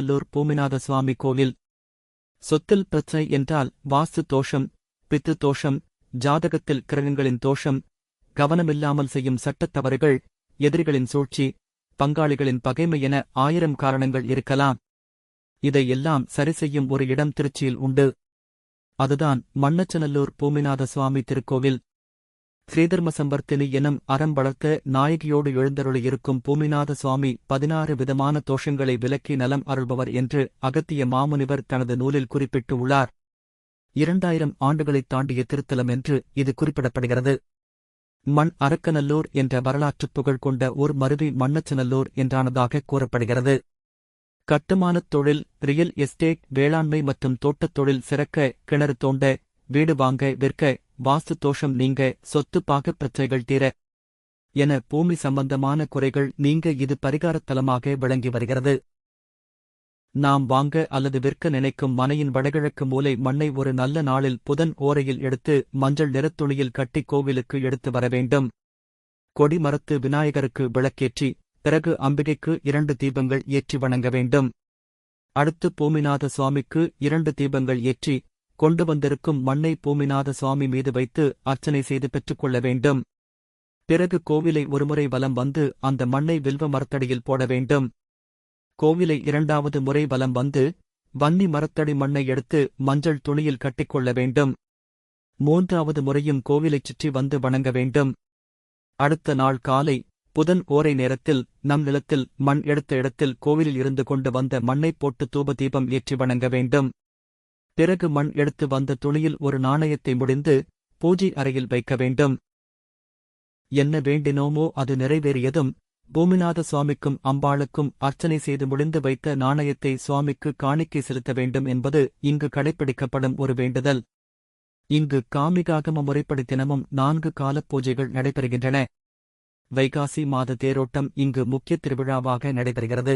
நல்லூர் பூமிநாத சுவாமி கோவில். சொத்தில் பிரச்சனை என்றால் வாஸ்து தோஷம் பித்து தோஷம் ஜாதகத்தில் கிரகங்களின் தோஷம் கவனமில்லாமல் செய்யும் சட்டத் தவறுகள் எதிரிகளின் சூழ்ச்சி பங்காளிகளின் பகைமை என ஆயிரம் காரணங்கள் இருக்கலாம். இதை எல்லாம் சரி செய்யும் ஒரு இடம் திருச்சியில் உண்டு. அதுதான் மண்ணச்சநல்லூர் பூமிநாத சுவாமி திருக்கோவில். ஸ்ரீதர்ம சம்பர்த்தினி எனும் அறம் வளர்த்த நாயகியோடு எழுந்தருளியிருக்கும் பூமிநாத சுவாமி பதினாறு விதமான தோஷங்களை விலக்கி நலம் அருள்பவர் என்று அகத்திய மாமுனிவர் தனது நூலில் குறிப்பிட்டு உள்ளார் இரண்டாயிரம் ஆண்டுகளைத் தாண்டிய திருத்தலம் என்று இது குறிப்பிடப்படுகிறது. மண் அரக்கநல்லூர் என்ற வரலாற்றுப் புகழ் கொண்ட ஓர் மருவி மண்ணச்சநல்லூர் என்றானதாக கூறப்படுகிறது. கட்டுமானத் தொழில் ரியல் எஸ்டேட் வேளாண்மை மற்றும் தோட்டத் தொழில் சிறக்க கிணறு தோண்ட வீடு வாங்க விற்க வாஸ்து தோஷம் நீங்க சொத்து பாகப் பிரச்சனைகள் தீர. என பூமி சம்பந்தமான குறைகள் நீங்க இது பரிகாரத்தலமாக விளங்கி வருகிறது. நாம் வாங்க அல்லது விற்க நினைக்கும் மனையின் வடகிழக்கு மூலை மண்ணை ஒரு நல்ல நாளில் புதன் ஓரையில் எடுத்து மஞ்சள் நிறத்துணியில் கட்டி கோவிலுக்கு எடுத்து வர வேண்டும். கொடிமரத்து விநாயகருக்கு விளக்கேற்றி பிறகு அம்பிகைக்கு இரண்டு தீபங்கள் ஏற்றி வணங்க வேண்டும். அடுத்து பூமிநாத சுவாமிக்கு இரண்டு தீபங்கள் ஏற்றி கொண்டு வந்திருக்கும் மண்ணை பூமிநாத சுவாமி மீது வைத்து அர்ச்சனை செய்து பெற்றுக்கொள்ள வேண்டும். பிறகு கோவிலை ஒருமுறை வலம் வந்து அந்த மண்ணை வில்வ மரத்தடியில் போட வேண்டும். கோவிலை இரண்டாவது முறை வலம் வந்து வன்னி மரத்தடி மண்ணை எடுத்து மஞ்சள் துணியில் கட்டிக்கொள்ள வேண்டும். மூன்றாவது முறையும் கோவிலைச் சுற்றி வந்து வணங்க வேண்டும். அடுத்த நாள் காலை புதன் ஓரை நேரத்தில் நம் நிலத்தில் மண் எடுத்த இடத்தில் கோவிலில் இருந்து கொண்டு வந்த மண்ணைப் போட்டு தூப தீபம் ஏற்றி வணங்க வேண்டும். பிறகு மண் எடுத்து வந்த துணியில் ஒரு நாணயத்தை முடிந்து பூஜை அறையில் வைக்க வேண்டும். என்ன வேண்டினோமோ அது நிறைவேறியதும் பூமிநாத சுவாமிக்கும் அம்பாளுக்கும் அர்ச்சனை செய்து முடிந்து வைத்த நாணயத்தை சுவாமிக்கு காணிக்கை செலுத்த வேண்டும் என்பது இங்கு கடைப்பிடிக்கப்படும் ஒரு வேண்டுதல். இங்கு காமிகாகம முறைப்படி தினமும் நான்கு காலப் பூஜைகள் நடைபெறுகின்றன. வைகாசி மாத தேரோட்டம் இங்கு முக்கிய திருவிழாவாக நடைபெறுகிறது.